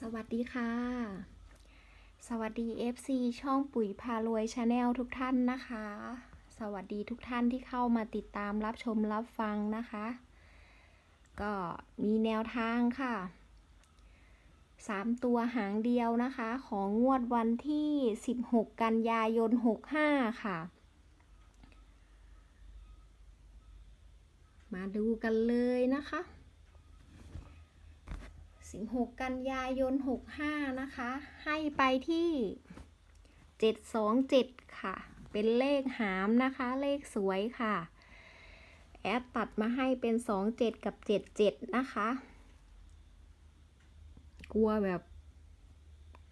สวัสดีค่ะ สวัสดี FC ช่องปุ๋ยพารวยชาแนลทุกท่านนะคะ สวัสดีทุกท่านที่เข้ามาติดตามรับชมรับฟังนะคะ ก็มีแนวทางค่ะ3ตัวหางเดียวนะคะ ของงวดวันที่ 16 กันยายน 65 ค่ะ มาดูกันเลยนะคะ 16 กันยายน 65 นะคะ ให้ไปที่ 727 ค่ะ เป็นเลขหามนะคะ เลขสวยค่ะ แอดตัดมาให้เป็น 27 กับ 77 นะคะ กลัวแบบ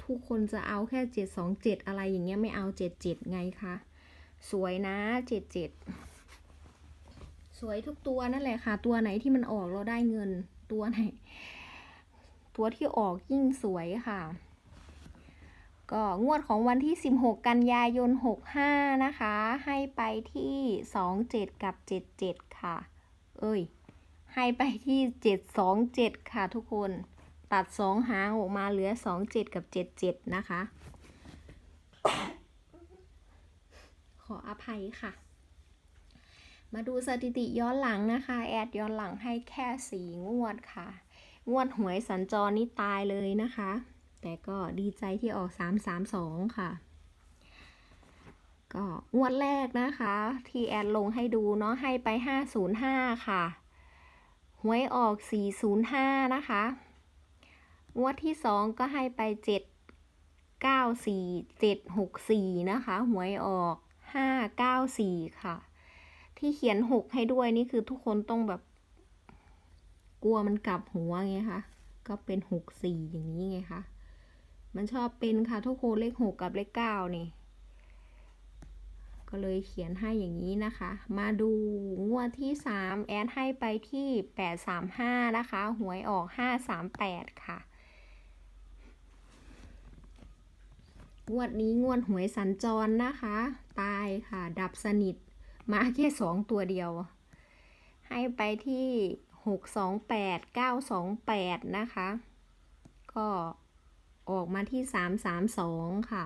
ทุกคนจะเอาแค่ 727 อะไรอย่างเงี้ยไม่เอา 77 ไงคะ สวยนะ 77 สวยทุกตัวนั่นแหละค่ะ ตัวไหนที่มันออกเราได้เงินตัวไหน ตัวที่ออกยิ่งสวยค่ะ ก็งวดของวันที่ 16 กันยายน 65 นะคะ ให้ไปที่ 27 กับ 77 ค่ะ เอ้ย ให้ไปที่ 727 ค่ะทุกคน ตัด 2 หางออกมาเหลือ 27 กับ 77 นะคะ ขออภัยค่ะมาดูสถิติย้อนหลังนะคะ แอดย้อนหลังให้แค่4งวดค่ะ งวดหวยสัญจรนี่ตายเลยนะคะ แต่ก็ดีใจที่ออก 332 ค่ะ ก็งวดแรกนะคะ ที่แอดลงให้ดูเนาะให้ไป 505 ค่ะ หวยออก 405 นะคะ งวดที่ 2 ก็ให้ไป 794 764 นะคะ หวยออก 594 ค่ะ ที่เขียน 6 ให้ด้วยนี่คือทุกคนต้องแบบ กลัวมันกลับหัวไงคะก็เป็นหกสี่อย่างนี้ไงคะมันชอบเป็นค่ะทุกคนเลขหกกับเลขเก้านี่ก็เลยเขียนให้อย่างนี้นะคะ มาดูงวดที่สามแอดให้ไปที่แปดสามห้านะคะ หวยออกห้าสามแปดค่ะ งวดนี้งวดหวยสัญจรนะคะ ตายค่ะ ดับสนิท มาแค่สองตัวเดียว ให้ไปที่ หกสองแปดเก้าสองแปดนะคะ ก็ออกมาที่สามสามสองค่ะ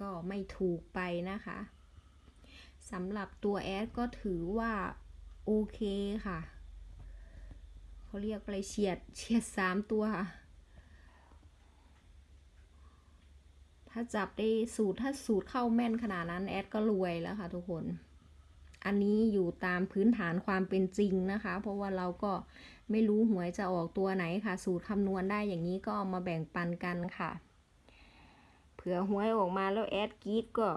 ก็ไม่ถูกไปนะคะสำหรับตัวแอดก็ถือว่า โอเคค่ะ เขาเรียกอะไรเฉียดเฉียดสามตัวค่ะ ถ้าจับได้สูตรถ้าสูตรเข้าแม่นขนาดนั้น แอดก็รวยแล้วค่ะทุกคน อันนี้อยู่ตามพื้นฐานความเป็นจริงนะคะ เพราะว่าเราก็ไม่รู้หวยจะออกตัวไหนค่ะ สูตรคำนวณได้อย่างนี้ก็เอามาแบ่งปันกันค่ะ เผื่อหวยออกมาแล้วแอดกีดก็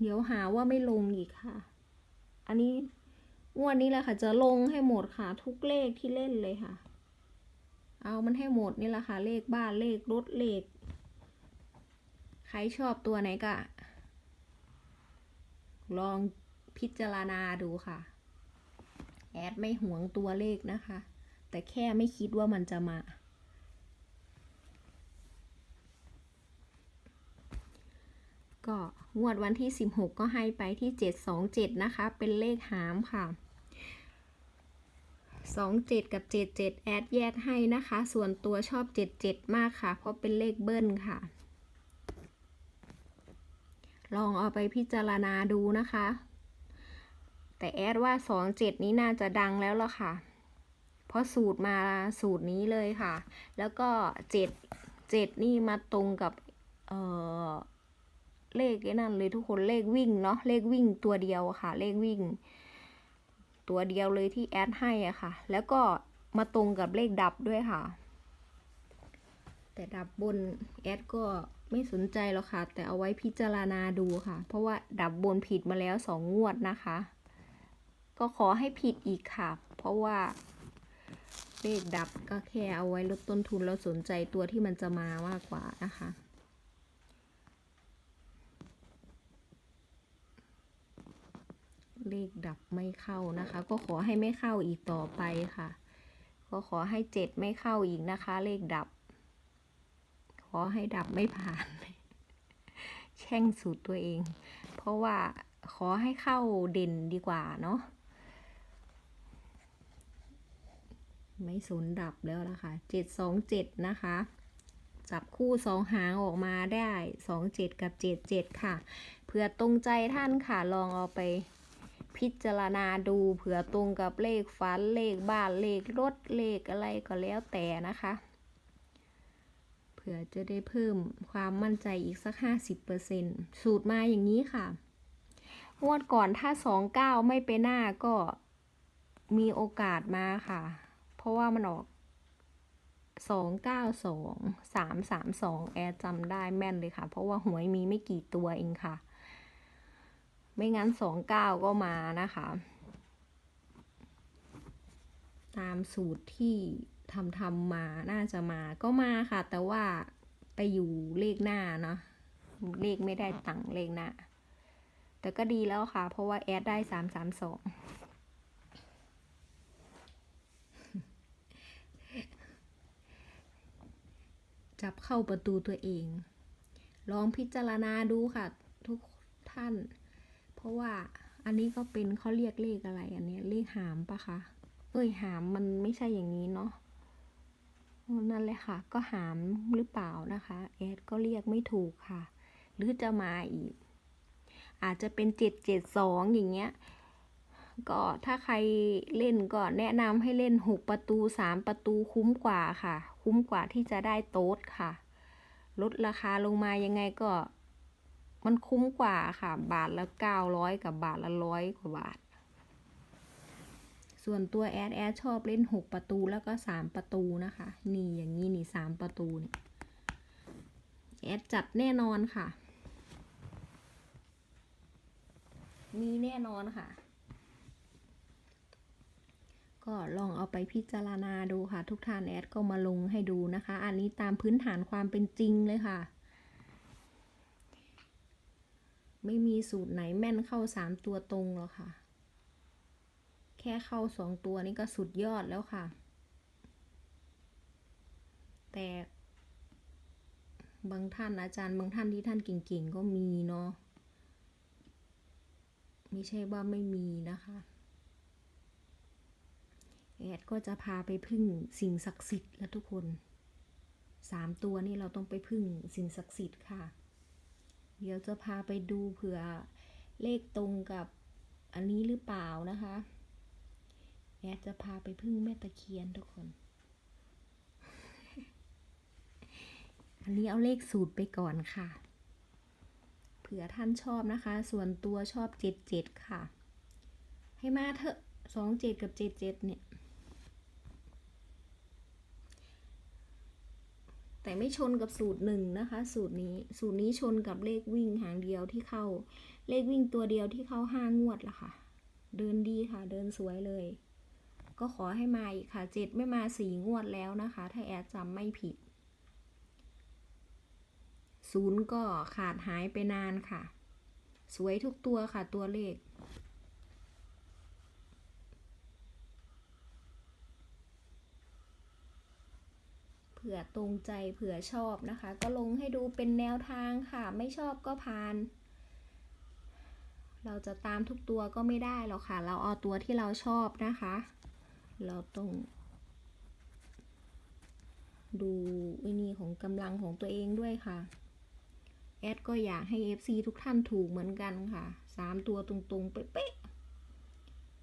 เดี๋ยวหาว่าไม่ลงอีกค่ะ อันนี้งวดนี้แหละค่ะ จะลงให้หมดค่ะ ทุกเลขที่เล่นเลยค่ะ เอามันให้หมดนี่แหละค่ะ เลขบ้านเลขรถเลข ใครชอบตัวไหนก็ ลองพิจารณาดูค่ะ แอดไม่หวงตัวเลขนะคะ แต่แค่ไม่คิดว่ามันจะมา ก็งวดวันที่ 16 ก็ให้ไปที่ 727 นะคะ เป็นเลขหามค่ะ27 กับ 77 แอดแยกให้นะคะ ส่วนตัวชอบ 77 มากค่ะ เพราะเป็นเลขเบิ้ลค่ะ ลองเอาไปพิจารณาดูนะคะ แต่แอดว่าสองเจ็ดนี้น่าจะดังแล้วล่ะค่ะ เพราะสูตรมาสูตรนี้เลยค่ะ แล้วก็เจ็ดเจ็ดนี่มาตรงกับ เออเลขนั่นเลยทุกคนเลขวิ่งเนาะเลขวิ่งตัวเดียวค่ะ เลขวิ่ง ตัวเดียวเลยที่แอดให้อะค่ะ แล้วก็มาตรงกับเลขดับด้วยค่ะ แต่ดับบนแอดก็ ไม่สนใจหรอกค่ะ แต่เอาไว้พิจารณาดูค่ะ เพราะว่าดับบนผิดมาแล้วสองงวดนะคะ ก็ขอให้ผิดอีกค่ะ เพราะว่าเลขดับก็แค่เอาไว้ลดต้นทุนแล้วสนใจตัวที่มันจะมามากกว่านะคะเลขดับไม่เข้านะคะ ก็ขอให้ไม่เข้าอีกต่อไปค่ะ ก็ขอให้เจ็ดไม่เข้าอีกนะคะ เลขดับ อให้ดับไม่ผ่าน แช่งสูตรตัวเอง เพราะว่าขอให้เข้าเด่นดีกว่าเนาะไม่สนดับแล้วล่ะค่ะเจ็ดสองเจ็ดนะคะ จับคู่สองหางออกมาได้สองเจ็ดกับเจ็ดเจ็ดค่ะ เผื่อตรงใจท่านค่ะ ลองเอาไปพิจารณาดูเผื่อตรงกับเลขฝันเลขบ้านเลขรถเลขอะไรก็แล้วแต่นะคะ ผื่อจะได้เพิ่มความมั่นใจอีกสักห้าสิบเปอร์เซ็นสูตรมาอย่างนี้ค่ะงวดก่อนถ้าสองเก้าไม่ไปหน้าก็มีโอกาสมาค่ะ เพราะว่ามันออกสองเก้าสองสามสามสองแอร์จำได้แม่นเลยค่ะ เพราะว่าหวยมีไม่กี่ตัวเองค่ะ ไม่งั้นสองเก้าก็มานะคะ ตามสูตรที่ ทำทำมาน่าจะมาก็มาค่ะ แต่ว่าไปอยู่เลขหน้าเนาะเลขไม่ได้ตังเลขหน้า แต่ก็ดีแล้วค่ะ เพราะว่าแอดได้สามสามสองจับเข้าประตูตัวเอง ลองพิจารณาดูค่ะ ทุกท่าน เพราะว่าอันนี้ก็เป็นเขาเรียกเลขอะไร อันนี้เลขหามปะคะ เอ้ยหามมันไม่ใช่อย่างนี้เนาะ นั่นแหละค่ะ ก็หามหรือเปล่านะคะแอดก็เรียกไม่ถูกค่ะ หรือจะมาอีก อาจจะเป็นเจ็ดเจ็ดสองอย่างเงี้ย ก็ถ้าใครเล่นก็แนะนำให้เล่นหกประตูสามประตูคุ้มกว่าค่ะ คุ้มกว่าที่จะได้โต๊ดค่ะ ลดราคาลงมายังไงก็ มันคุ้มกว่าค่ะ บาทละเก้าร้อยกับบาทละร้อยกว่าบาท ส่วนตัวแอดแอดชอบเล่นหกประตูแล้วก็สามประตูนะคะ นี่อย่างนี้นี่สามประตูนี่แอดจัดแน่นอนค่ะ มีแน่นอนค่ะ ก็ลองเอาไปพิจารณาดูค่ะ ทุกท่านแอดก็มาลงให้ดูนะคะ อันนี้ตามพื้นฐานความเป็นจริงเลยค่ะไม่มีสูตรไหนแม่นเข้าสามตัวตรงหรอกค่ะ ค่เข้าสองตัวนี่ก็สุดยอดแล้วค่ะ แต่บางท่านอาจารย์บางท่านที่ท่านเก่งๆก็มีเนาะไม่ใช่ว่าไม่มีนะคะแอดก็จะพาไปพึ่งสิ่งศักดิ์สิทธิ์แล้วทุกคนสามตัวนี่เราต้องไปพึ่งสิ่งศักดิ์สิทธิ์ค่ะ เดี๋ยวจะพาไปดูเผื่อเลขตรงกับอันนี้หรือเปล่านะคะ แอดจะพาไปพึ่งแม่ตะเคียนทุกคน อันนี้เอาเลขสูตรไปก่อนค่ะ เผื่อท่านชอบนะคะ ส่วนตัวชอบเจ็ดเจ็ดค่ะ ให้มาเถอะสองเจ็ดกับเจ็ดเจ็ดเนี่ย แต่ไม่ชนกับสูตรหนึ่งนะคะ สูตรนี้สูตรนี้ชนกับเลขวิ่งหางเดียวที่เข้า เลขวิ่งตัวเดียวที่เข้าห้างวดละค่ะ เดินดีค่ะ เดินสวยเลย ก็ขอให้มาอีกค่ะเจ็ดไม่มาสี่งวดแล้วนะคะ ถ้าแอดจำไม่ผิดศูนย์ก็ขาดหายไปนานค่ะ สวยทุกตัวค่ะตัวเลขเผื่อตรงใจเผื่อชอบนะคะ ก็ลงให้ดูเป็นแนวทางค่ะ ไม่ชอบก็ผ่าน เราจะตามทุกตัวก็ไม่ได้หรอกค่ะ เราเอาตัวที่เราชอบนะคะ เราต้อง ดูวินีของกำลังของตัวเองด้วยค่ะ แอดก็อยากให้ FC ทุกท่านถูกเหมือนกันค่ะสามตัวตรงๆ เป๊ะ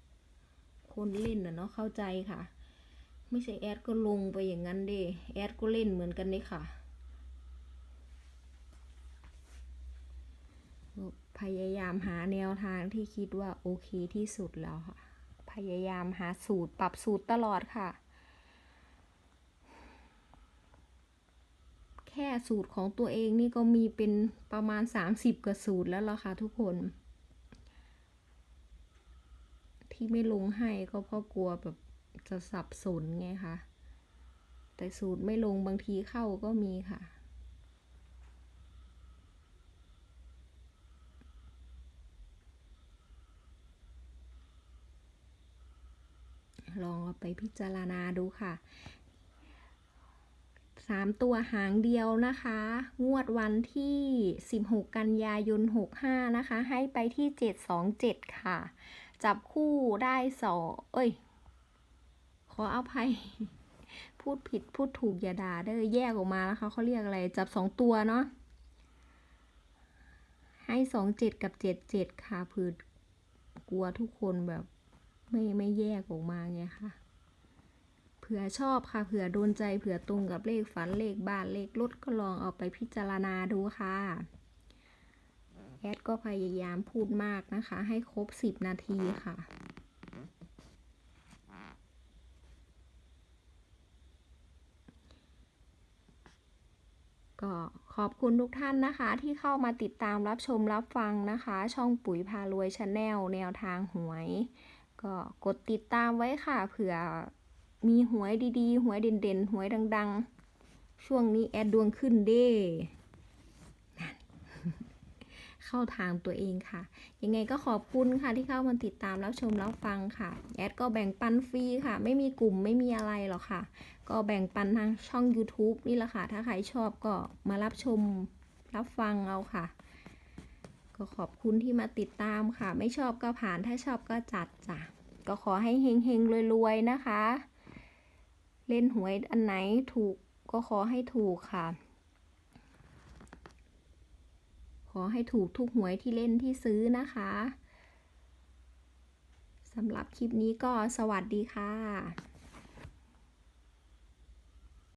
ๆคนเล่นนะเนาะเข้าใจค่ะ ไม่ใช่แอดก็ลงไปอย่างนั้นเด้แอดก็เล่นเหมือนกันเลยค่ะพยายามหาแนวทางที่คิดว่าโอเคที่สุดแล้วค่ะ พยายามหาสูตรปรับสูตรตลอดค่ะ แค่สูตรของตัวเองนี่ก็มีเป็นประมาณ 30กว่าสูตรแล้วล่ะค่ะทุกคน ที่ไม่ลงให้ก็เพราะกลัวแบบจะสับสนไงคะแต่สูตรไม่ลงบางทีเข้าก็มีค่ะ ลองเอาไปพิจารณาดูค่ะสามตัวหางเดียวนะคะ งวดวันที่ 16 กันยายน 65 นะคะ ให้ไปที่ 727 ค่ะ จับคู่ได้สองเอ้ย ขออภัย พูดผิดพูดถูกอย่าด่าเด้อแยกออกมาแล้วเขาเรียกอะไร จับสองตัวเนาะ ให้สองเจ็ดกับเจ็ดเจ็ดค่ะ ผื่อกลัวทุกคนแบบ ไม่ไม่แยกออกมาไงค่ะเผื่อชอบค่ะเผื่อโดนใจเผื่อตรงกับเลขฝันเลขบ้านเลขรถก็ลองเอาไปพิจารณาดูค่ะแอดก็พยายามพูดมากนะคะ ให้ครบสิบนาทีค่ะก็ขอบคุณทุกท่านนะคะที่เข้ามาติดตามรับชมรับฟังนะคะ ช่องปุ๋ยพารวยชาแนลแนวทางหวย ก็กดติดตามไว้ค่ะ เผื่อมีหวยดีๆ หวยเด่นๆ หวยดัง ๆ ช่วงนี้แอดดวงขึ้นเด้เข้าทางตัวเองค่ะ ยังไงก็ขอบคุณค่ะที่เข้ามาติดตามรับชมรับฟังค่ะ แอดก็แบ่งปันฟรีค่ะ ไม่มีกลุ่มไม่มีอะไรหรอกค่ะ ก็แบ่งปันทางช่อง YouTube นี่แหละค่ะ ถ้าใครชอบก็มารับชมรับฟังเอาค่ะ ก็ขอบคุณที่มาติดตามค่ะ ไม่ชอบก็ผ่านถ้าชอบก็จัดจ้ะ ก็ขอให้เฮงๆรวยๆนะคะ เล่นหวยอันไหนถูกก็ขอให้ถูกค่ะ ขอให้ถูกทุกหวยที่เล่นที่ซื้อนะคะสำหรับคลิปนี้ก็สวัสดีค่ะ